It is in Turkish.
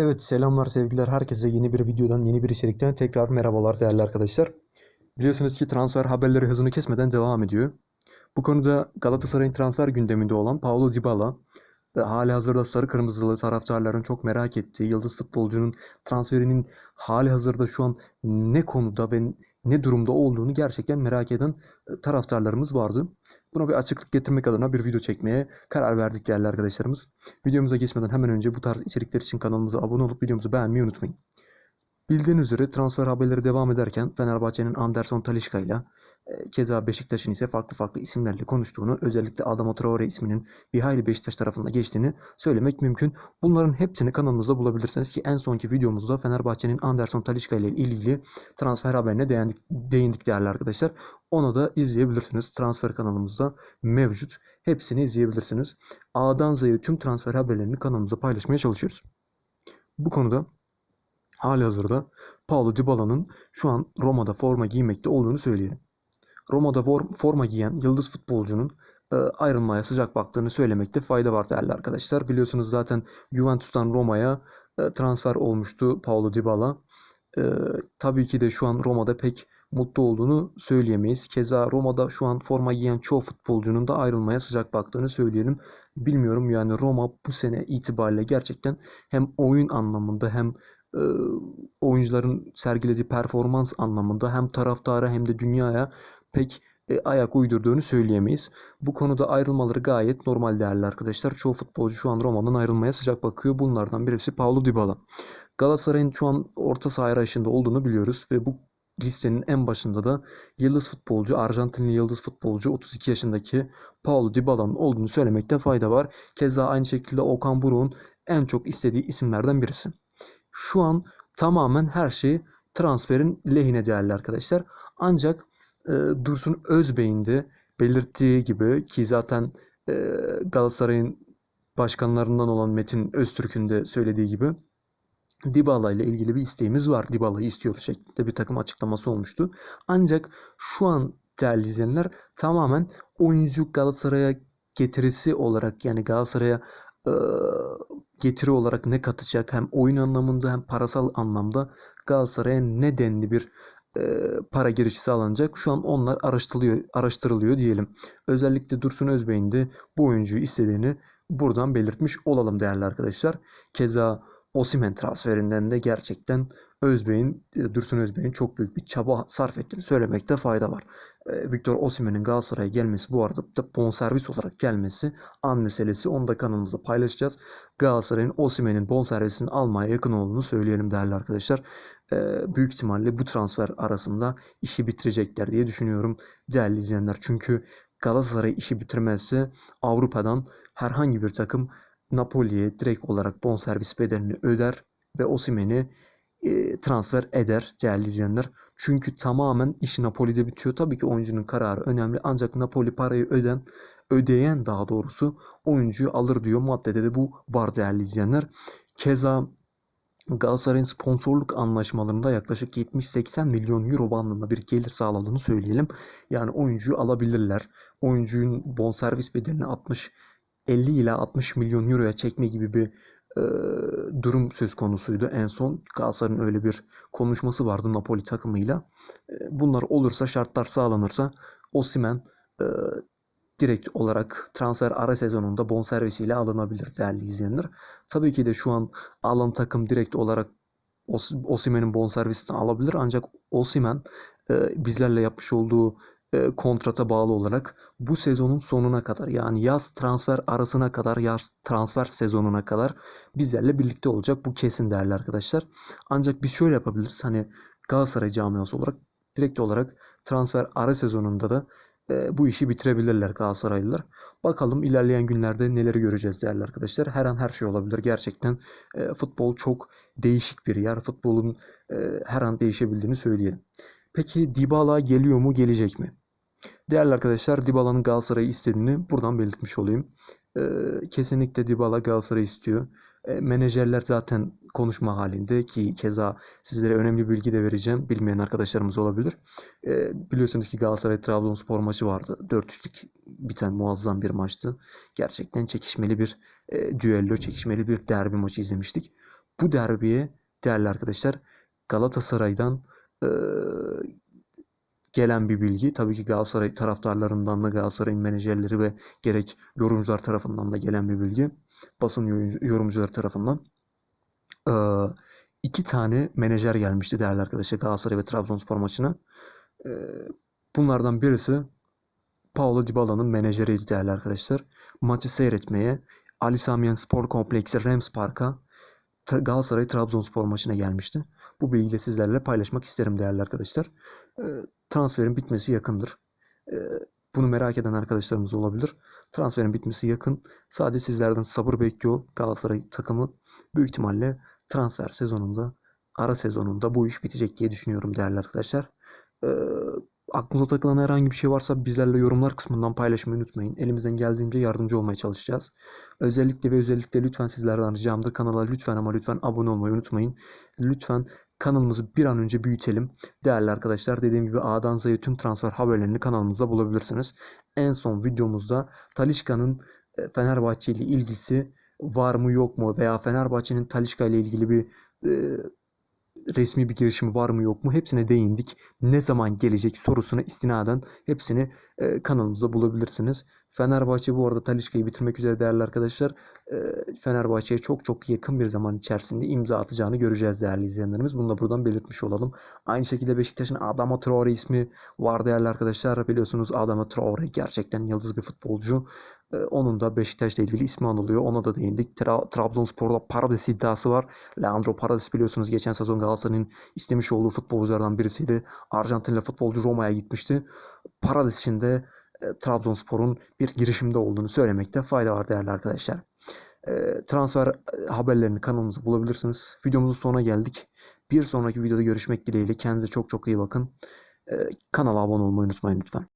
Evet selamlar sevgiler herkese yeni bir videodan yeni bir içerikten tekrar merhabalar değerli arkadaşlar. Biliyorsunuz ki transfer haberleri hızını kesmeden devam ediyor. Bu konuda Galatasaray'ın transfer gündeminde olan Paulo Dybala ve hali hazırda sarı kırmızılı taraftarların çok merak ettiği yıldız futbolcunun transferinin hali hazırda şu an ne konuda ve ne durumda olduğunu gerçekten merak eden e, taraftarlarımız vardı. Buna bir açıklık getirmek adına bir video çekmeye karar verdik değerli arkadaşlarımız. Videomuza geçmeden hemen önce bu tarz içerikler için kanalımıza abone olup videomuzu beğenmeyi unutmayın. Bildiğiniz üzere transfer haberleri devam ederken Fenerbahçe'nin Anderson Talisca ile keza Beşiktaş'ın ise farklı farklı isimlerle konuştuğunu, özellikle Adama Traore isminin bir hayli Beşiktaş tarafında geçtiğini söylemek mümkün. Bunların hepsini kanalımızda bulabilirsiniz ki en sonki videomuzda Fenerbahçe'nin Anderson Talisca ile ilgili transfer haberine değindik, değindik değerli arkadaşlar. Onu da izleyebilirsiniz. Transfer kanalımızda mevcut. Hepsini izleyebilirsiniz. A'dan Z'ye tüm transfer haberlerini kanalımıza paylaşmaya çalışıyoruz. Bu konuda hali hazırda Paulo Dybala'nın şu an Roma'da forma giymekte olduğunu söyleyelim. Roma'da forma giyen yıldız futbolcunun e, ayrılmaya sıcak baktığını söylemekte fayda var değerli arkadaşlar. Biliyorsunuz zaten Juventus'tan Roma'ya e, transfer olmuştu Paulo Dybala. E, tabii ki de şu an Roma'da pek mutlu olduğunu söyleyemeyiz. Keza Roma'da şu an forma giyen çoğu futbolcunun da ayrılmaya sıcak baktığını söyleyelim. Bilmiyorum yani Roma bu sene itibariyle gerçekten hem oyun anlamında hem oyuncuların sergilediği performans anlamında hem taraftara hem de dünyaya pek e, ayak uydurduğunu söyleyemeyiz. Bu konuda ayrılmaları gayet normal değerli arkadaşlar. Çoğu futbolcu şu an Roma'dan ayrılmaya sıcak bakıyor. Bunlardan birisi Paulo Dybala. Galatasaray'ın şu an orta saha arayışında olduğunu biliyoruz ve bu listenin en başında da yıldız futbolcu, Arjantinli yıldız futbolcu 32 yaşındaki Paulo Dybala'nın olduğunu söylemekte fayda var. Keza aynı şekilde Okan Buruk'un en çok istediği isimlerden birisi. Şu an tamamen her şey transferin lehine değerli arkadaşlar. Ancak e, Dursun Özbey'in de belirttiği gibi ki zaten e, Galatasaray'ın başkanlarından olan Metin Öztürk'ün de söylediği gibi Dybala ile ilgili bir isteğimiz var. Dybala'yı istiyoruz şeklinde bir takım açıklaması olmuştu. Ancak şu an değerli izleyenler tamamen oyuncu Galatasaray'a getirisi olarak yani Galatasaray'a e, getiri olarak ne katacak hem oyun anlamında hem parasal anlamda Galatasaray'a ne denli bir para girişi sağlanacak. Şu an onlar araştırılıyor, araştırılıyor diyelim. Özellikle Dursun Özbey'in de bu oyuncuyu istediğini buradan belirtmiş olalım değerli arkadaşlar. Keza Osimen transferinden de gerçekten Özbey'in, e, Dursun Özbey'in çok büyük bir çaba sarf ettiğini söylemekte fayda var. E, Victor Osimen'in Galatasaray'a gelmesi bu arada da bonservis olarak gelmesi an meselesi. Onu da kanalımızda paylaşacağız. Galatasaray'ın Osimen'in bonservisini almaya yakın olduğunu söyleyelim değerli arkadaşlar. E, büyük ihtimalle bu transfer arasında işi bitirecekler diye düşünüyorum değerli izleyenler. Çünkü Galatasaray işi bitirmezse Avrupa'dan herhangi bir takım Napoli'ye direkt olarak bonservis bedelini öder ve Osimhen'i e, transfer eder değerli izleyenler. Çünkü tamamen iş Napoli'de bitiyor. Tabii ki oyuncunun kararı önemli ancak Napoli parayı öden ödeyen daha doğrusu oyuncuyu alır diyor maddede de bu var değerli izleyenler. Keza Galatasaray'ın sponsorluk anlaşmalarında yaklaşık 70-80 milyon euro bandında bir gelir sağladığını söyleyelim. Yani oyuncuyu alabilirler. Oyuncunun bonservis bedelini 60 50 ila 60 milyon euroya çekme gibi bir e, durum söz konusuydu. En son Galatasaray'ın öyle bir konuşması vardı Napoli takımıyla. E, bunlar olursa şartlar sağlanırsa Osimen e, direkt olarak transfer ara sezonunda bonservisiyle alınabilir değerli izleyenler. Tabii ki de şu an alan takım direkt olarak Osimen'in bonservisini alabilir ancak Osimen e, bizlerle yapmış olduğu e, kontrata bağlı olarak bu sezonun sonuna kadar yani yaz transfer arasına kadar yaz transfer sezonuna kadar bizlerle birlikte olacak. Bu kesin değerli arkadaşlar. Ancak biz şöyle yapabiliriz. Hani Galatasaray camiası olarak direkt olarak transfer ara sezonunda da e, bu işi bitirebilirler Galatasaraylılar. Bakalım ilerleyen günlerde neleri göreceğiz değerli arkadaşlar. Her an her şey olabilir. Gerçekten e, futbol çok değişik bir yer. Futbolun e, her an değişebildiğini söyleyelim. Peki Dybala geliyor mu gelecek mi? Değerli arkadaşlar Dybala'nın Galatasaray'ı istediğini buradan belirtmiş olayım. Ee, kesinlikle Dybala Galatasaray istiyor. Ee, menajerler zaten konuşma halinde ki keza sizlere önemli bilgi de vereceğim. Bilmeyen arkadaşlarımız olabilir. Ee, biliyorsunuz ki Galatasaray Trabzonspor maçı vardı. 4-3'lük biten muazzam bir maçtı. Gerçekten çekişmeli bir e, düello, çekişmeli bir derbi maçı izlemiştik. Bu derbiye değerli arkadaşlar Galatasaray'dan e, gelen bir bilgi. Tabii ki Galatasaray taraftarlarından da Galatasaray'ın menajerleri ve gerek yorumcular tarafından da gelen bir bilgi. Basın yor- yorumcuları tarafından. Ee, iki tane menajer gelmişti değerli arkadaşlar Galatasaray ve Trabzonspor maçına. Ee, bunlardan birisi Paulo Dybala'nın menajeriydi değerli arkadaşlar. Maçı seyretmeye Ali Sami Yen Spor Kompleksi Rams Park'a Galatasaray Trabzonspor maçına gelmişti. Bu bilgiyi de sizlerle paylaşmak isterim değerli arkadaşlar. Ee, transferin bitmesi yakındır. Bunu merak eden arkadaşlarımız olabilir. Transferin bitmesi yakın. Sadece sizlerden sabır bekliyor Galatasaray takımı. Büyük ihtimalle transfer sezonunda, ara sezonunda bu iş bitecek diye düşünüyorum değerli arkadaşlar. Ee, aklınıza takılan herhangi bir şey varsa bizlerle yorumlar kısmından paylaşmayı unutmayın. Elimizden geldiğince yardımcı olmaya çalışacağız. Özellikle ve özellikle lütfen sizlerden ricamdır. Kanala lütfen ama lütfen abone olmayı unutmayın. Lütfen kanalımızı bir an önce büyütelim. Değerli arkadaşlar dediğim gibi A'dan Z'ye tüm transfer haberlerini kanalımızda bulabilirsiniz. En son videomuzda Talişka'nın e, Fenerbahçe ile ilgisi var mı yok mu veya Fenerbahçe'nin Talişka ile ilgili bir e, resmi bir girişimi var mı yok mu hepsine değindik. Ne zaman gelecek sorusuna istinaden hepsini e, kanalımızda bulabilirsiniz. Fenerbahçe bu arada Talisca'yı bitirmek üzere değerli arkadaşlar. E, Fenerbahçe'ye çok çok yakın bir zaman içerisinde imza atacağını göreceğiz değerli izleyenlerimiz. Bunu da buradan belirtmiş olalım. Aynı şekilde Beşiktaş'ın Adama Traore ismi var değerli arkadaşlar. Biliyorsunuz Adama Traore gerçekten yıldız bir futbolcu. E, onun da Beşiktaş'la ilgili ismi anılıyor. Ona da değindik. Tra- Trabzonspor'da Paredes iddiası var. Leandro Paredes biliyorsunuz geçen sezon Galatasaray'ın istemiş olduğu futbolculardan birisiydi. Arjantinli futbolcu Roma'ya gitmişti. Paredes için de e, Trabzonspor'un bir girişimde olduğunu söylemekte fayda var değerli arkadaşlar. E, transfer e, haberlerini kanalımızda bulabilirsiniz. Videomuzun sonuna geldik. Bir sonraki videoda görüşmek dileğiyle. Kendinize çok çok iyi bakın. E, kanala abone olmayı unutmayın lütfen.